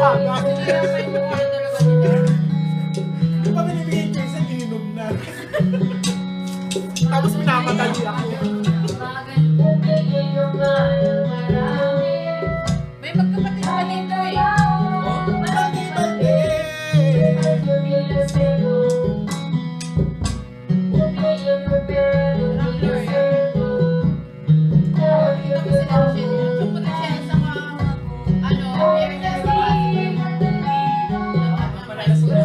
Di ba binibigay kayo sa inom na? Tapos minamadali ako. Bagay. that's what